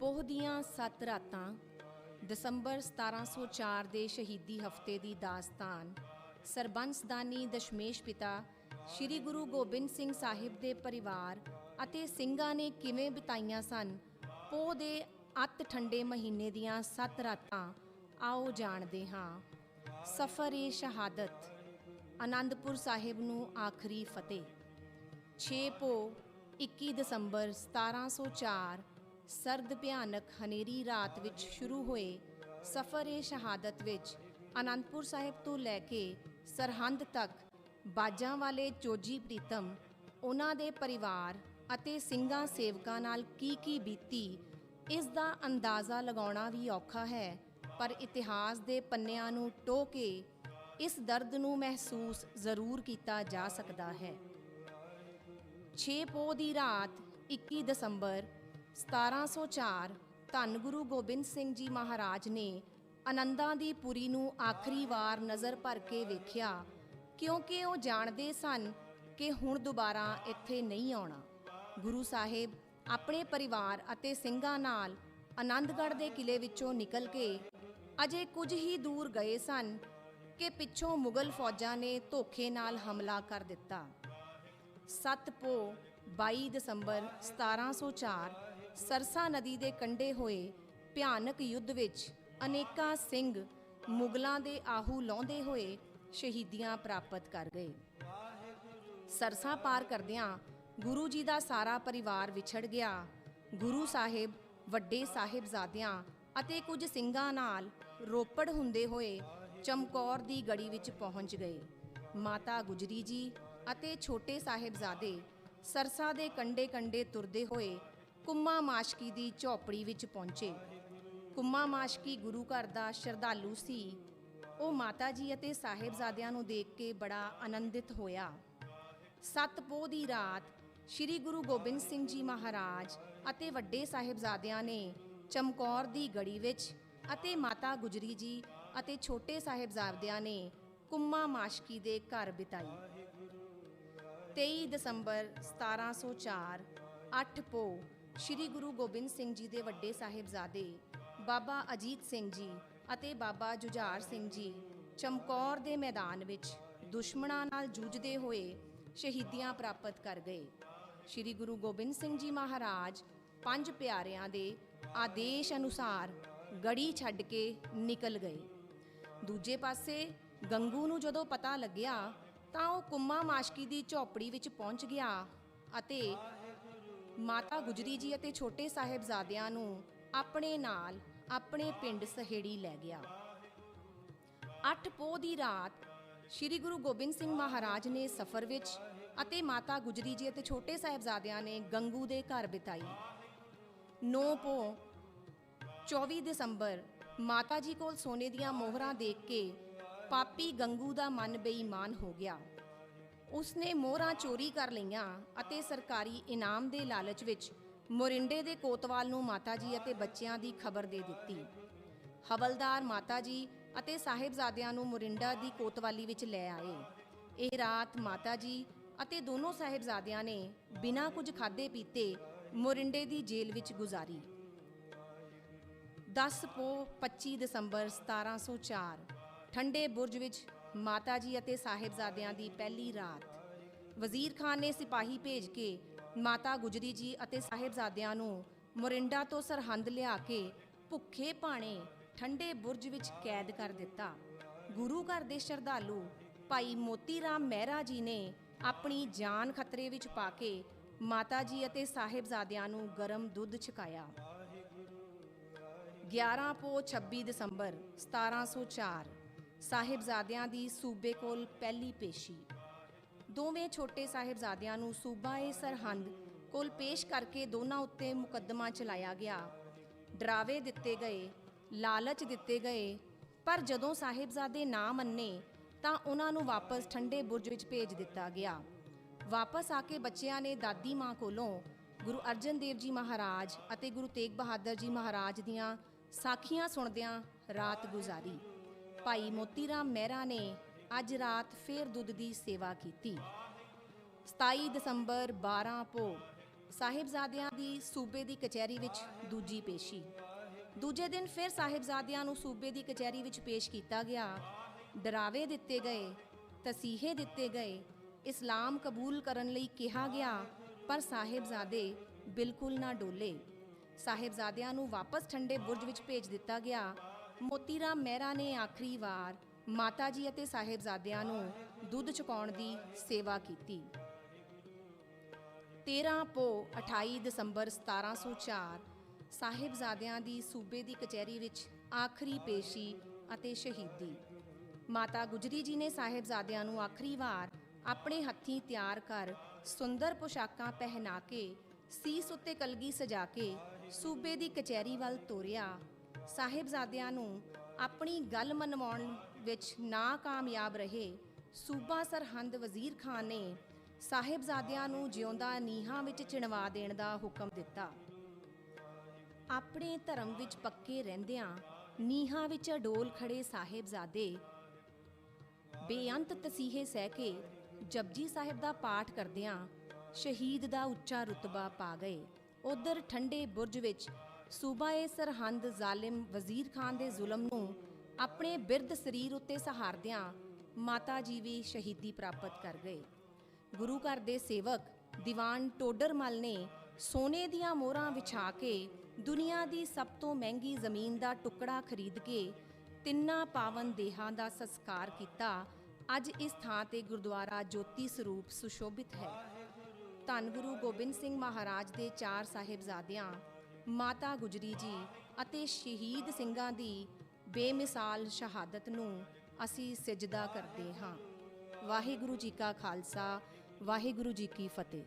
ਪੋਹ ਦੀਆਂ ਸੱਤ ਰਾਤਾਂ, ਦਸੰਬਰ 1704 ਦੇ ਸ਼ਹੀਦੀ ਹਫ਼ਤੇ ਦੀ ਦਾਸਤਾਨ, ਸਰਬੰਸਦਾਨੀ ਦਸ਼ਮੇਸ਼ ਪਿਤਾ ਸ੍ਰੀ ਗੁਰੂ ਗੋਬਿੰਦ ਸਿੰਘ ਸਾਹਿਬ ਦੇ ਪਰਿਵਾਰ ਅਤੇ ਸਿੰਘਾਂ ਨੇ ਕਿਵੇਂ ਬਿਤਾਈਆਂ ਸਨ, ਪੋਹ ਦੇ ਅੱਤ ਠੰਡੇ ਮਹੀਨੇ ਦੀਆਂ ਸੱਤ ਰਾਤਾਂ, ਆਓ ਜਾਣਦੇ ਹਾਂ। ਸਫਰ-ਏ ਸ਼ਹਾਦਤ ਆਨੰਦਪੁਰ ਸਾਹਿਬ ਨੂੰ ਆਖਰੀ ਫਤਿਹ। 6 ਪੋ 21 ਦਸੰਬਰ 1704 ਸਰਦ ਭਿਆਨਕ ਹਨੇਰੀ ਰਾਤ ਵਿੱਚ ਸ਼ੁਰੂ ਹੋਏ ਸਫਰ-ਏ ਸ਼ਹਾਦਤ ਵਿੱਚ ਅਨੰਦਪੁਰ ਸਾਹਿਬ ਤੋਂ ਲੈ ਕੇ ਸਰਹੰਦ ਤੱਕ ਬਾਜਾਂ ਵਾਲੇ ਚੋਜੀ ਪ੍ਰੀਤਮ, ਉਹਨਾਂ ਦੇ ਪਰਿਵਾਰ ਅਤੇ ਸਿੰਘਾਂ ਸੇਵਕਾਂ ਨਾਲ ਕੀ ਕੀ ਬੀਤੀ, ਇਸ ਦਾ ਅੰਦਾਜ਼ਾ ਲਗਾਉਣਾ ਵੀ ਔਖਾ ਹੈ, ਪਰ ਇਤਿਹਾਸ ਦੇ ਪੰਨਿਆਂ ਨੂੰ ਟੋਹ ਕੇ ਇਸ ਦਰਦ ਨੂੰ ਮਹਿਸੂਸ ਜ਼ਰੂਰ ਕੀਤਾ ਜਾ ਸਕਦਾ ਹੈ। 6 ਪੋਹ ਦੀ ਰਾਤ 21 ਦਸੰਬਰ 1704 ਧੰਨ ਗੁਰੂ ਗੋਬਿੰਦ ਸਿੰਘ ਜੀ ਮਹਾਰਾਜ ਨੇ ਆਨੰਦਾਂ ਦੀ ਪੁਰੀ ਨੂੰ ਆਖਰੀ ਵਾਰ ਨਜ਼ਰ ਭਰ ਕੇ ਵੇਖਿਆ, ਕਿਉਂਕਿ ਉਹ ਜਾਣਦੇ ਸਨ ਕਿ ਹੁਣ ਦੁਬਾਰਾ ਇੱਥੇ ਨਹੀਂ ਆਉਣਾ। ਗੁਰੂ ਸਾਹਿਬ ਆਪਣੇ ਪਰਿਵਾਰ ਅਤੇ ਸਿੰਘਾਂ ਨਾਲ ਆਨੰਦਗੜ੍ਹ ਦੇ ਕਿਲੇ ਵਿੱਚੋਂ ਨਿਕਲ ਕੇ ਅਜੇ ਕੁਝ ਹੀ ਦੂਰ ਗਏ ਸਨ ਕਿ ਪਿੱਛੋਂ ਮੁਗਲ ਫੌਜਾਂ ਨੇ ਧੋਖੇ ਨਾਲ ਹਮਲਾ ਕਰ ਦਿੱਤਾ। 7 ਪੋ 22 ਦਸੰਬਰ 1704 ਸਰਸਾ ਨਦੀ ਦੇ ਕੰਢੇ ਹੋਏ ਭਿਆਨਕ ਯੁੱਧ ਵਿੱਚ ਅਨੇਕਾਂ ਸਿੰਘ ਮੁਗਲਾਂ ਦੇ ਆਹੂ ਲਾਉਂਦੇ ਹੋਏ ਸ਼ਹੀਦੀਆਂ ਪ੍ਰਾਪਤ ਕਰ ਗਏ। ਸਰਸਾ ਪਾਰ ਕਰਦਿਆਂ ਗੁਰੂ ਜੀ ਦਾ ਸਾਰਾ ਪਰਿਵਾਰ ਵਿਛੜ ਗਿਆ। ਗੁਰੂ ਸਾਹਿਬ, ਵੱਡੇ ਸਾਹਿਬਜ਼ਾਦਿਆਂ ਅਤੇ ਕੁਝ ਸਿੰਘਾਂ ਨਾਲ ਰੋਪੜ ਹੁੰਦੇ ਹੋਏ ਚਮਕੌਰ ਦੀ ਗੜੀ ਵਿੱਚ ਪਹੁੰਚ ਗਏ। ਮਾਤਾ ਗੁਜਰੀ ਜੀ ਅਤੇ ਛੋਟੇ ਸਾਹਿਬਜ਼ਾਦੇ ਸਰਸਾ ਦੇ ਕੰਡੇ-ਕੰਡੇ ਤੁਰਦੇ ਹੋਏ ਕੁੰਮਾ ਮਾਸ਼ਕੀ ਦੀ ਝੌਪੜੀ ਵਿੱਚ ਪਹੁੰਚੇ। ਕੁੰਮਾ ਮਾਸ਼ਕੀ ਗੁਰੂ ਘਰ ਦਾ ਸ਼ਰਧਾਲੂ ਸੀ। ਉਹ ਮਾਤਾ ਜੀ ਅਤੇ ਸਾਹਿਬਜ਼ਾਦਿਆਂ ਨੂੰ ਦੇਖ ਕੇ ਬੜਾ ਆਨੰਦਿਤ ਹੋਇਆ। ਸੱਤ ਪੋਹ ਦੀ ਰਾਤ ਸ੍ਰੀ ਗੁਰੂ ਗੋਬਿੰਦ ਸਿੰਘ ਜੀ ਮਹਾਰਾਜ ਅਤੇ ਵੱਡੇ ਸਾਹਿਬਜ਼ਾਦਿਆਂ ਨੇ ਚਮਕੌਰ ਦੀ ਗੜੀ ਵਿੱਚ ਅਤੇ ਮਾਤਾ ਗੁਜਰੀ ਜੀ ਅਤੇ ਛੋਟੇ ਸਾਹਿਬਜ਼ਾਦਿਆਂ ਨੇ ਕੁੰਮਾ ਮਾਸ਼ਕੀ ਦੇ ਘਰ ਬਿਤਾਈ। 23 ਦਸੰਬਰ 1704 8 ਪੋ ਸ੍ਰੀ ਗੁਰੂ ਗੋਬਿੰਦ ਸਿੰਘ ਜੀ ਦੇ ਵੱਡੇ ਸਾਹਿਬਜ਼ਾਦੇ ਬਾਬਾ ਅਜੀਤ ਸਿੰਘ ਜੀ ਅਤੇ ਬਾਬਾ ਜੁਝਾਰ ਸਿੰਘ ਜੀ ਚਮਕੌਰ ਦੇ ਮੈਦਾਨ ਵਿੱਚ ਦੁਸ਼ਮਣਾਂ ਨਾਲ ਜੂਝਦੇ ਹੋਏ ਸ਼ਹੀਦੀਆਂ ਪ੍ਰਾਪਤ ਕਰ ਗਏ। ਸ੍ਰੀ ਗੁਰੂ ਗੋਬਿੰਦ ਸਿੰਘ ਜੀ ਮਹਾਰਾਜ ਪੰਜ ਪਿਆਰਿਆਂ ਦੇ ਆਦੇਸ਼ ਅਨੁਸਾਰ ਗੜੀ ਛੱਡ ਕੇ ਨਿਕਲ ਗਏ। ਦੂਜੇ ਪਾਸੇ ਗੰਗੂ ਨੂੰ ਜਦੋਂ ਪਤਾ ਲੱਗਿਆ ਤਾਂ ਉਹ ਕੁੰਮਾ ਮਾਸ਼ਕੀ ਦੀ ਝੌਪੜੀ ਵਿੱਚ ਪਹੁੰਚ ਗਿਆ ਅਤੇ ਮਾਤਾ ਗੁਜਰੀ ਜੀ ਅਤੇ ਛੋਟੇ ਸਾਹਿਬਜ਼ਾਦਿਆਂ ਨੂੰ ਆਪਣੇ ਨਾਲ ਆਪਣੇ ਪਿੰਡ ਸਹੇੜੀ ਲੈ ਗਿਆ। 8 ਪੋਹ ਦੀ ਰਾਤ ਸ੍ਰੀ ਗੁਰੂ ਗੋਬਿੰਦ ਸਿੰਘ ਮਹਾਰਾਜ ਨੇ ਸਫ਼ਰ ਵਿੱਚ ਅਤੇ ਮਾਤਾ ਗੁਜਰੀ ਜੀ ਅਤੇ ਛੋਟੇ ਸਾਹਿਬਜ਼ਾਦਿਆਂ ਨੇ ਗੰਗੂ ਦੇ ਘਰ ਬਿਤਾਈ। 9 ਪੋਹ 24 ਦਸੰਬਰ, ਮਾਤਾ ਜੀ ਕੋਲ ਸੋਨੇ ਦੀਆਂ ਮੋਹਰਾਂ ਦੇਖ ਕੇ ਪਾਪੀ ਗੰਗੂ ਦਾ ਮਨ ਬੇਈਮਾਨ ਹੋ ਗਿਆ। ਉਸਨੇ ਮੋਹਰਾਂ ਚੋਰੀ ਕਰ ਲਈਆਂ ਅਤੇ ਸਰਕਾਰੀ ਇਨਾਮ ਦੇ ਲਾਲਚ ਵਿੱਚ ਮੋਰਿੰਡੇ ਦੇ ਕੋਤਵਾਲ ਨੂੰ ਮਾਤਾ ਜੀ ਅਤੇ ਬੱਚਿਆਂ ਦੀ ਖਬਰ ਦੇ ਦਿੱਤੀ। ਹਵਲਦਾਰ ਮਾਤਾ ਜੀ ਅਤੇ ਸਾਹਿਬਜ਼ਾਦਿਆਂ ਨੂੰ ਮੋਰਿੰਡਾ ਦੀ ਕੋਤਵਾਲੀ ਵਿੱਚ ਲੈ ਆਏ। ਇਹ ਰਾਤ ਮਾਤਾ ਜੀ ਅਤੇ ਦੋਨੋਂ ਸਾਹਿਬਜ਼ਾਦਿਆਂ ਨੇ ਬਿਨਾਂ ਕੁਝ ਖਾਦੇ ਪੀਤੇ ਮੋਰਿੰਡੇ ਦੀ ਜੇਲ੍ਹ ਵਿੱਚ ਗੁਜ਼ਾਰੀ। 10 ਪੋ 25 ਦਸੰਬਰ 1704 ਠੰਡੇ ਬੁਰਜ ਵਿੱਚ ਮਾਤਾ ਜੀ ਅਤੇ ਸਾਹਿਬਜ਼ਾਦਿਆਂ ਦੀ ਪਹਿਲੀ ਰਾਤ। ਵਜ਼ੀਰ ਖਾਨ ਨੇ ਸਿਪਾਹੀ ਭੇਜ ਕੇ ਮਾਤਾ ਗੁਜਰੀ ਜੀ ਅਤੇ ਸਾਹਿਬਜ਼ਾਦਿਆਂ ਨੂੰ ਮੋਰਿੰਡਾ ਤੋਂ ਸਰਹੰਦ ਲਿਆ ਕੇ ਭੁੱਖੇ ਭਾਣੇ ਠੰਡੇ ਬੁਰਜ ਵਿੱਚ ਕੈਦ ਕਰ ਦਿੱਤਾ। ਗੁਰੂ ਘਰ ਦੇ ਸ਼ਰਧਾਲੂ ਭਾਈ ਮੋਤੀ ਰਾਮ ਮਹਿਰਾ ਜੀ ਨੇ ਆਪਣੀ ਜਾਨ ਖਤਰੇ ਵਿੱਚ ਪਾ ਕੇ ਮਾਤਾ ਜੀ ਅਤੇ ਸਾਹਿਬਜ਼ਾਦਿਆਂ ਨੂੰ ਗਰਮ ਦੁੱਧ ਛਕਾਇਆ। 11 ਪੋ 26 ਦਸੰਬਰ 1704 ਸਾਹਿਬਜ਼ਾਦਿਆਂ ਦੀ ਸੂਬੇ ਕੋਲ ਪਹਿਲੀ ਪੇਸ਼ੀ। ਦੋਵੇਂ ਛੋਟੇ ਸਾਹਿਬਜ਼ਾਦਿਆਂ ਨੂੰ ਸੂਬਾ ਏ ਸਰਹੰਦ ਕੋਲ ਪੇਸ਼ ਕਰਕੇ ਦੋਨਾਂ ਉੱਤੇ ਮੁਕੱਦਮਾ ਚਲਾਇਆ ਗਿਆ। ਡਰਾਵੇ ਦਿੱਤੇ ਗਏ, ਲਾਲਚ ਦਿੱਤੇ ਗਏ, ਪਰ ਜਦੋਂ ਸਾਹਿਬਜ਼ਾਦੇ ਨਾ ਮੰਨੇ, ਤਾਂ ਉਹਨਾਂ ਨੂੰ ਵਾਪਸ ਠੰਡੇ ਬੁਰਜ ਵਿੱਚ ਭੇਜ ਦਿੱਤਾ ਗਿਆ। ਵਾਪਸ ਆ ਕੇ ਬੱਚਿਆਂ ਨੇ ਦਾਦੀ ਮਾਂ ਕੋਲੋਂ ਗੁਰੂ ਅਰਜਨ ਦੇਵ ਜੀ ਮਹਾਰਾਜ ਅਤੇ ਗੁਰੂ ਤੇਗ ਬਹਾਦਰ ਜੀ ਮਹਾਰਾਜ ਦੀਆਂ ਸਾਖੀਆਂ ਸੁਣਦਿਆਂ ਰਾਤ ਗੁਜ਼ਾਰੀ। ਭਾਈ ਮੋਤੀ ਰਾਮ ਮਹਿਰਾ ਨੇ ਅੱਜ ਰਾਤ ਫੇਰ ਦੁੱਧ ਦੀ ਸੇਵਾ ਕੀਤੀ। 27 ਦਸੰਬਰ 12 ਪੋ ਸਾਹਿਬਜ਼ਾਦਿਆਂ ਦੀ ਸੂਬੇ ਦੀ ਕਚਹਿਰੀ ਵਿੱਚ ਦੂਜੀ ਪੇਸ਼ੀ। ਦੂਜੇ ਦਿਨ ਫਿਰ ਸਾਹਿਬਜ਼ਾਦਿਆਂ ਨੂੰ ਸੂਬੇ ਦੀ ਕਚਹਿਰੀ ਵਿੱਚ ਪੇਸ਼ ਕੀਤਾ ਗਿਆ। ਡਰਾਵੇ ਦਿੱਤੇ ਗਏ, ਤਸੀਹੇ ਦਿੱਤੇ ਗਏ, ਇਸਲਾਮ ਕਬੂਲ ਕਰਨ ਲਈ ਕਿਹਾ ਗਿਆ, ਪਰ ਸਾਹਿਬਜ਼ਾਦੇ ਬਿਲਕੁਲ ਨਾ ਡੋਲੇ। ਸਾਹਿਬਜ਼ਾਦਿਆਂ ਨੂੰ ਵਾਪਸ ਠੰਡੇ ਬੁਰਜ ਵਿੱਚ ਭੇਜ ਦਿੱਤਾ ਗਿਆ। ਮੋਤੀਰਾਮ ਮਹਿਰਾ ਨੇ ਆਖਰੀ ਵਾਰ ਮਾਤਾ ਜੀ ਅਤੇ ਸਾਹਿਬਜ਼ਾਦਿਆਂ ਨੂੰ ਦੁੱਧ ਚੁਕਾਉਣ ਦੀ ਸੇਵਾ ਕੀਤੀ। 13 ਪੋ 28 ਦਸੰਬਰ 1704 ਸਾਹਿਬਜ਼ਾਦਿਆਂ ਦੀ ਸੂਬੇ ਦੀ ਕਚਹਿਰੀ ਵਿੱਚ ਆਖਰੀ ਪੇਸ਼ੀ ਅਤੇ ਸ਼ਹੀਦੀ। ਮਾਤਾ ਗੁਜਰੀ ਜੀ ਨੇ ਸਾਹਿਬਜ਼ਾਦਿਆਂ ਨੂੰ ਆਖਰੀ ਵਾਰ ਆਪਣੇ ਹੱਥੀਂ ਤਿਆਰ ਕਰ ਸੁੰਦਰ ਪੋਸ਼ਾਕਾਂ ਪਹਿਨਾ ਕੇ, ਸੀਸ ਉੱਤੇ ਕਲਗੀ ਸਜਾ ਕੇ ਸੂਬੇ ਦੀ ਕਚਹਿਰੀ ਵੱਲ ਤੋਰਿਆ। ਸਾਹਿਬਜ਼ਾਦਿਆਂ ਨੂੰ ਆਪਣੀ ਗੱਲ ਮਨਵਾਉਣ ਵਿੱਚ ਨਾਕਾਮਯਾਬ ਰਹੇ ਸੂਬਾ ਸਰਹੰਦ ਵਜ਼ੀਰ ਖਾਨ ਨੇ ਸਾਹਿਬਜ਼ਾਦਿਆਂ ਨੂੰ ਜਿਉਂਦਾ ਨੀਹਾਂ ਵਿੱਚ ਚਿਣਵਾ ਦੇਣ ਦਾ ਹੁਕਮ ਦਿੱਤਾ। ਆਪਣੇ ਧਰਮ ਵਿੱਚ ਪੱਕੇ ਰਹਿੰਦਿਆਂ ਨੀਹਾਂ ਵਿੱਚ ਅਡੋਲ ਖੜੇ ਸਾਹਿਬਜ਼ਾਦੇ ਬੇਅੰਤ ਤਸੀਹੇ ਸਹਿ ਕੇ ਜਪਜੀ ਸਾਹਿਬ ਦਾ ਪਾਠ ਕਰਦਿਆਂ ਸ਼ਹੀਦ ਦਾ ਉੱਚਾ ਰੁਤਬਾ ਪਾ ਗਏ। ਉਧਰ ਠੰਡੇ ਬੁਰਜ ਵਿੱਚ ਸੂਬਾਏ ਸਰਹੰਦ ਜ਼ਾਲਿਮ ਵਜ਼ੀਰ ਖਾਨ ਦੇ ਜ਼ੁਲਮ ਨੂੰ ਆਪਣੇ ਬਿਰਧ ਸਰੀਰ ਉੱਤੇ ਸਹਾਰਦਿਆਂ ਮਾਤਾ ਜੀ ਵੀ ਸ਼ਹੀਦੀ ਪ੍ਰਾਪਤ ਕਰ ਗਏ। ਗੁਰੂ ਘਰ ਦੇ ਸੇਵਕ ਦੀਵਾਨ ਟੋਡਰਮਲ ਨੇ ਸੋਨੇ ਦੀਆਂ ਮੋਹਰਾਂ ਵਿਛਾ ਕੇ ਦੁਨੀਆ ਦੀ ਸਭ ਤੋਂ ਮਹਿੰਗੀ ਜ਼ਮੀਨ ਦਾ ਟੁਕੜਾ ਖਰੀਦ ਕੇ ਤਿੰਨਾਂ ਪਾਵਨ ਦੇਹਾਂ ਦਾ ਸੰਸਕਾਰ ਕੀਤਾ, ਅੱਜ ਇਸ ਥਾਂ ਤੇ ਗੁਰਦੁਆਰਾ ਜੋਤੀ ਸਰੂਪ ਸੁਸ਼ੋਭਿਤ ਹੈ। ਧੰਨ ਗੁਰੂ ਗੋਬਿੰਦ ਸਿੰਘ ਮਹਾਰਾਜ ਦੇ ਚਾਰ ਸਾਹਿਬਜ਼ਾਦਿਆਂ ਮਾਤਾ ਗੁਜਰੀ ਜੀ ਅਤੇ ਸ਼ਹੀਦ ਸਿੰਘਾਂ ਦੀ ਬੇਮਿਸਾਲ ਸ਼ਹਾਦਤ ਨੂੰ ਅਸੀਂ ਸਜਦਾ ਕਰਦੇ ਹਾਂ। ਵਾਹਿਗੁਰੂ ਜੀ ਕਾ ਖਾਲਸਾ, ਵਾਹਿਗੁਰੂ ਜੀ ਕੀ ਫਤਿਹ।